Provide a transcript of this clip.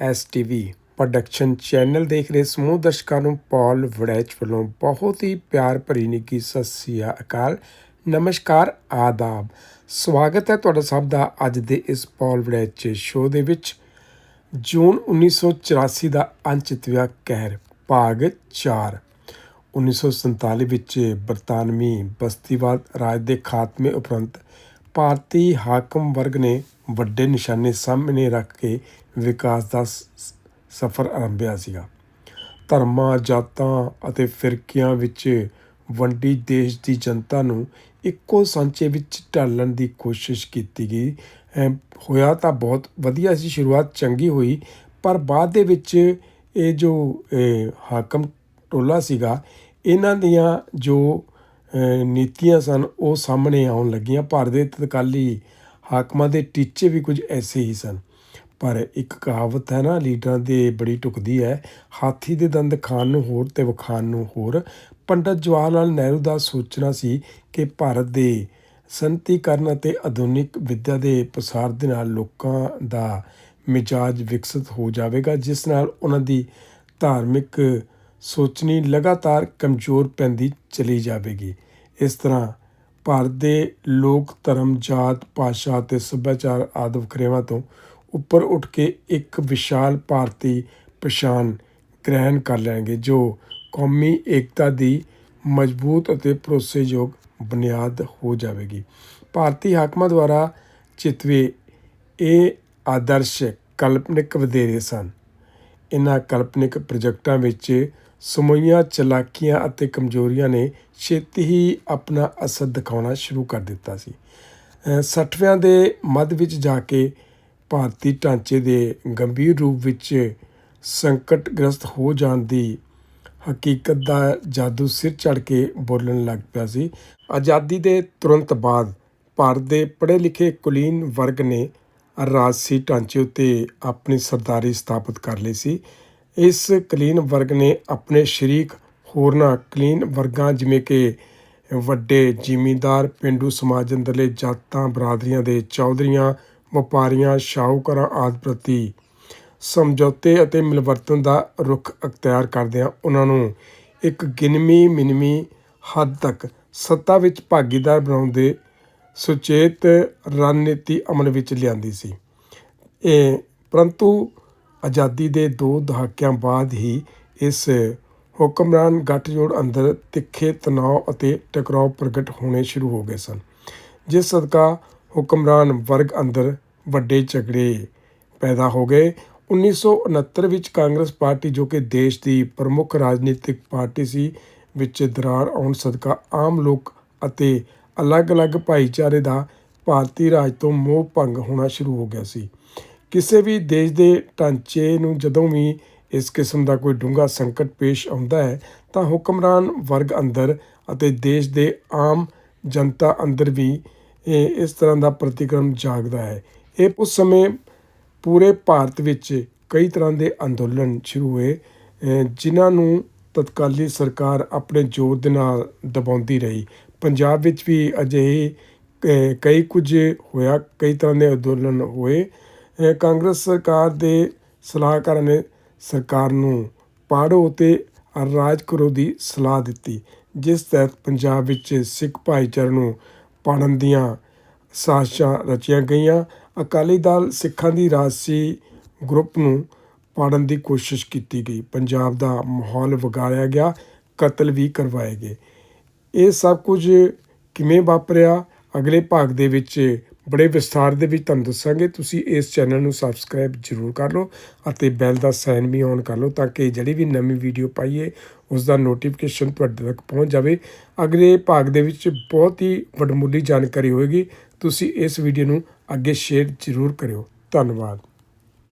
STV production channel ਦੇਖ ਰਹੇ ਸਮੂਹ ਦਰਸ਼ਕਾਂ ਨੂੰ ਪੌਲ ਵੜੈਚ ਵੱਲੋਂ ਬਹੁਤ ਹੀ ਪਿਆਰ ਭਰੀ ਨਿੱਘੀ ਸਤਿ ਸ੍ਰੀ ਅਕਾਲ, ਨਮਸਕਾਰ, ਆਦਾਬ। ਸਵਾਗਤ ਹੈ ਤੁਹਾਡਾ ਸਭ ਦਾ ਅੱਜ ਦੇ ਇਸ ਪੌਲ ਵੜੈਚ ਸ਼ੋਅ ਦੇ ਵਿੱਚ। ਜੂਨ 1984 ਦਾ ਅਣਚਿਤਵਿਆ ਕਹਿਰ, ਭਾਗ 4 1947 ਵਿੱਚ ਬਰਤਾਨਵੀ ਬਸਤੀਵਾਦ ਰਾਜ ਦੇ ਖਾਤਮੇ ਉਪਰੰਤ ਭਾਰਤੀ ਹਾਕਮ ਵਰਗ ਨੇ ਵੱਡੇ ਨਿਸ਼ਾਨੇ ਸਾਹਮਣੇ ਰੱਖ ਕੇ ਵਿਕਾਸ ਦਾ ਸਫ਼ਰ ਆਰੰਭਿਆ ਸੀਗਾ। ਧਰਮਾਂ, ਜਾਤਾਂ ਅਤੇ ਫਿਰਕਿਆਂ ਵਿੱਚ ਵੰਡੀ ਦੇਸ਼ ਦੀ ਜਨਤਾ ਨੂੰ ਇੱਕੋ ਸਾਂਚੇ ਵਿੱਚ ਢਾਲਣ ਦੀ ਕੋਸ਼ਿਸ਼ ਕੀਤੀ ਗਈ। ਅਮ ਹੋਇਆ ਤਾਂ ਬਹੁਤ ਵਧੀਆ ਸੀ, ਸ਼ੁਰੂਆਤ ਚੰਗੀ ਹੋਈ, ਪਰ ਬਾਅਦ ਦੇ ਵਿੱਚ ਇਹ ਜੋ ਹਾਕਮ ਟੋਲਾ ਸੀਗਾ, ਇਹਨਾਂ ਦੀਆਂ ਜੋ ਨੀਤੀਆਂ ਸਨ, ਉਹ ਸਾਹਮਣੇ ਆਉਣ ਲੱਗੀਆਂ। ਭਾਰਤ ਦੇ ਤਤਕਾਲੀ ਹਾਕਮਾਂ ਦੇ ਟੀਚੇ ਵੀ ਕੁਝ ਐਸੇ ਹੀ ਸਨ। ਪਰ ਇੱਕ ਕਹਾਵਤ ਹੈ ਨਾ, ਲੀਡਰਾਂ ਦੇ ਬੜੀ ਟੁਕਦੀ ਹੈ। ਹਾਥੀ ਦੇ ਦੰਦ ਖਾਣ ਨੂੰ ਹੋਰ ਤੇ ਵਿਖਾਣ ਨੂੰ ਹੋਰ। ਪੰਡਤ ਜਵਾਹਰ ਲਾਲ ਨਹਿਰੂ ਦਾ ਸੋਚਣਾ ਸੀ ਕਿ ਭਾਰਤ ਦੇ ਸੰਤੀਕਰਨ ਅਤੇ ਆਧੁਨਿਕ ਵਿੱਦਿਆ ਦੇ ਪ੍ਰਸਾਰ ਦੇ ਨਾਲ ਲੋਕਾਂ ਦਾ ਮਿਜਾਜ ਵਿਕਸਿਤ ਹੋ ਜਾਵੇਗਾ, ਜਿਸ ਨਾਲ ਉਹਨਾਂ ਦੀ ਧਾਰਮਿਕ ਸੋਚਣੀ ਲਗਾਤਾਰ ਕਮਜ਼ੋਰ ਪੈਂਦੀ ਚਲੀ ਜਾਵੇਗੀ। ਇਸ ਤਰ੍ਹਾਂ ਭਾਰਤ ਦੇ ਲੋਕ ਧਰਮ ਜਾਤ ਭਾਸ਼ਾ ਅਤੇ ਸੱਭਿਆਚਾਰ ਆਦਿ ਵਖਰੇਵਾਂ ਤੋਂ ਉੱਪਰ ਉੱਠ ਕੇ ਇੱਕ ਵਿਸ਼ਾਲ ਭਾਰਤੀ ਪਛਾਣ ਗ੍ਰਹਿਣ ਕਰ ਲੈਣਗੇ, ਜੋ ਕੌਮੀ ਏਕਤਾ ਦੀ ਮਜ਼ਬੂਤ ਅਤੇ ਭਰੋਸੇਯੋਗ ਬੁਨਿਆਦ ਹੋ ਜਾਵੇਗੀ। ਭਾਰਤੀ ਹਾਕਮਾਂ ਦੁਆਰਾ ਚਿਤਵੇ ਇਹ ਆਦਰਸ਼ ਕਲਪਨਿਕ ਵਧੇਰੇ ਸਨ। ਇਹਨਾਂ ਕਲਪਨਿਕ ਪ੍ਰੋਜੈਕਟਾਂ ਵਿੱਚ ਸਮੂਹੀਆਂ ਚਲਾਕੀਆਂ ਅਤੇ ਕਮਜ਼ੋਰੀਆਂ ਨੇ ਛੇਤੀ ਹੀ ਆਪਣਾ ਅਸਰ ਦਿਖਾਉਣਾ ਸ਼ੁਰੂ ਕਰ ਦਿੱਤਾ ਸੀ। ਅਹ 60ਵਿਆਂ ਦੇ ਮੱਧ ਵਿੱਚ ਜਾ ਕੇ ਭਾਰਤੀ ਢਾਂਚੇ ਦੇ ਗੰਭੀਰ ਰੂਪ ਵਿੱਚ ਸੰਕਟਗ੍ਰਸਤ ਹੋ ਜਾਣ ਦੀ ਹਕੀਕਤ ਦਾ ਜਾਦੂ ਸਿਰ ਚੜ੍ਹ ਕੇ ਬੋਲਣ ਲੱਗ ਪਿਆ ਸੀ। ਆਜ਼ਾਦੀ ਦੇ ਤੁਰੰਤ ਬਾਅਦ ਭਾਰਤ ਦੇ ਪੜ੍ਹੇ ਲਿਖੇ ਕੁਲੀਨ ਵਰਗ ਨੇ ਰਾਜਸੀ ਢਾਂਚੇ ਉੱਤੇ ਆਪਣੀ ਸਰਦਾਰੀ ਸਥਾਪਿਤ ਕਰ ਲਈ ਸੀ। ਇਸ ਕਲੀਨ ਵਰਗ ਨੇ ਆਪਣੇ ਸ਼ਰੀਕ ਹੋਰਨਾਂ ਕਲੀਨ ਵਰਗਾਂ ਜਿਵੇਂ ਕਿ ਵੱਡੇ ਜ਼ਿਮੀਂਦਾਰ, ਪਿੰਡੂ ਸਮਾਜ ਅੰਦਰਲੇ ਜਾਤਾਂ, ਬਰਾਦਰੀਆਂ ਦੇ ਚੌਧਰੀਆਂ ਵਪਾਰੀਆਂ, ਸ਼ਾਹੂਕਾਰਾਂ ਆਦਿ ਪ੍ਰਤੀ ਸਮਝੌਤੇ ਅਤੇ ਮਿਲਵਰਤਨ ਦਾ ਰੁਖ ਅਖਤਿਆਰ ਕਰਦਿਆਂ ਉਹਨਾਂ ਨੂੰ ਇੱਕ ਗਿਣਵੀਂ ਮਿਨਵੀਂ ਹੱਦ ਤੱਕ ਸੱਤਾ ਵਿੱਚ ਭਾਗੀਦਾਰ ਬਣਾਉਣ ਦੇ ਸੁਚੇਤ ਰਣਨੀਤੀ ਅਮਲ ਵਿੱਚ ਲਿਆਂਦੀ ਸੀ। ਇਹ ਪਰੰਤੂ ਆਜ਼ਾਦੀ ਦੇ ਦੋ ਦਹਾਕਿਆਂ ਬਾਅਦ ਹੀ ਇਸ ਹੁਕਮਰਾਨ ਗੱਠਜੋੜ ਅੰਦਰ ਤਿੱਖੇ ਤਣਾਅ ਅਤੇ ਟਕਰਾਅ ਪ੍ਰਗਟ ਹੋਣੇ ਸ਼ੁਰੂ ਹੋ ਗਏ ਸਨ, ਜਿਸ ਸਦਕਾ ਹੁਕਮਰਾਨ ਵਰਗ ਅੰਦਰ ਵੱਡੇ ਝਗੜੇ ਪੈਦਾ ਹੋ ਗਏ। 1969 ਵਿੱਚ ਕਾਂਗਰਸ ਪਾਰਟੀ, ਜੋ ਕਿ ਦੇਸ਼ ਦੀ ਪ੍ਰਮੁੱਖ ਰਾਜਨੀਤਿਕ ਪਾਰਟੀ ਸੀ, ਵਿੱਚ ਦਰਾਰ ਆਉਣ ਸਦਕਾ ਆਮ ਲੋਕ ਅਤੇ ਅਲੱਗ-ਅਲੱਗ ਭਾਈਚਾਰੇ ਦਾ ਭਾਰਤੀ ਰਾਜ ਤੋਂ ਮੋਹ ਭੰਗ ਹੋਣਾ ਸ਼ੁਰੂ ਹੋ ਗਿਆ ਸੀ। ਕਿਸੇ ਵੀ ਦੇਸ਼ ਦੇ ਢਾਂਚੇ ਨੂੰ ਜਦੋਂ ਵੀ ਇਸ ਕਿਸਮ ਦਾ ਕੋਈ ਡੂੰਘਾ ਸੰਕਟ ਪੇਸ਼ ਆਉਂਦਾ ਹੈ, ਤਾਂ ਹੁਕਮਰਾਨ ਵਰਗ ਅੰਦਰ ਅਤੇ ਦੇਸ਼ ਦੇ ਆਮ ਜਨਤਾ ਅੰਦਰ ਵੀ ਇਸ ਤਰ੍ਹਾਂ ਦਾ ਪ੍ਰਤੀਕਰਮ ਜਾਗਦਾ ਹੈ। ਇਹ ਉਸ ਸਮੇਂ ਪੂਰੇ ਭਾਰਤ ਵਿੱਚ ਕਈ ਤਰ੍ਹਾਂ ਦੇ ਅੰਦੋਲਨ ਸ਼ੁਰੂ ਹੋਏ ਜਿਨ੍ਹਾਂ ਨੂੰ ਤਤਕਾਲੀ ਸਰਕਾਰ ਆਪਣੇ ਜ਼ੋਰ ਦੇ ਨਾਲ ਦਬਾਉਂਦੀ ਰਹੀ। ਪੰਜਾਬ ਵਿੱਚ ਵੀ ਅਜਿਹੇ ਕਈ ਕੁਝ ਹੋਇਆ, ਕਈ ਤਰ੍ਹਾਂ ਦੇ ਅੰਦੋਲਨ ਹੋਏ। ਕਾਂਗਰਸ ਸਰਕਾਰ ਦੇ ਸਲਾਹਕਾਰਾਂ ਨੇ ਸਰਕਾਰ ਨੂੰ ਪਾੜੋ ਤੇ ਰਾਜ ਕਰੋ ਦੀ ਸਲਾਹ ਦਿੱਤੀ, ਜਿਸ ਤਹਿਤ ਪੰਜਾਬ ਵਿੱਚ ਸਿੱਖ ਭਾਈਚਾਰੇ ਨੂੰ ਪਾੜਨ ਦੀਆਂ ਸਾਜ਼ਿਸ਼ਾਂ ਰਚੀਆਂ ਗਈਆਂ। ਅਕਾਲੀ ਦਲ ਸਿੱਖਾਂ ਦੀ ਰਾਜਸੀ ਗਰੁੱਪ ਨੂੰ ਪਾੜਨ ਦੀ ਕੋਸ਼ਿਸ਼ ਕੀਤੀ ਗਈ। ਪੰਜਾਬ ਦਾ ਮਾਹੌਲ ਵਿਗਾੜਿਆ ਗਿਆ, ਕਤਲ ਵੀ ਕਰਵਾਏ ਗਏ। ਇਹ ਸਭ ਕੁਝ ਕਿਵੇਂ ਵਾਪਰਿਆ? ਅਗਲੇ ਭਾਗ ਦੇ ਵਿੱਚ ਬੜੇ ਵਿਸਥਾਰ ਦੇ ਵਿੱਚ ਤੁਹਾਨੂੰ ਦੱਸਾਂਗੇ। ਤੁਸੀਂ ਇਸ ਚੈਨਲ ਨੂੰ ਸਬਸਕ੍ਰਾਈਬ ਜ਼ਰੂਰ ਕਰ ਲਓ ਅਤੇ ਬੈਲ ਦਾ ਸਾਈਨ ਵੀ ਔਨ ਕਰ ਲਓ ਤਾਂ ਕਿ ਜਿਹੜੀ ਵੀ ਨਵੀਂ ਵੀਡੀਓ ਪਾਈਏ ਉਸ ਦਾ ਨੋਟੀਫਿਕੇਸ਼ਨ ਤੁਹਾਡੇ ਤੱਕ ਪਹੁੰਚ ਜਾਵੇ। ਅਗਲੇ ਭਾਗ ਦੇ ਵਿੱਚ ਬਹੁਤ ਹੀ ਵਡਮੁੱਲੀ ਜਾਣਕਾਰੀ ਹੋਏਗੀ। ਤੁਸੀਂ ਇਸ ਵੀਡੀਓ ਨੂੰ ਅੱਗੇ ਸ਼ੇਅਰ ਜ਼ਰੂਰ ਕਰਿਓ। ਧੰਨਵਾਦ।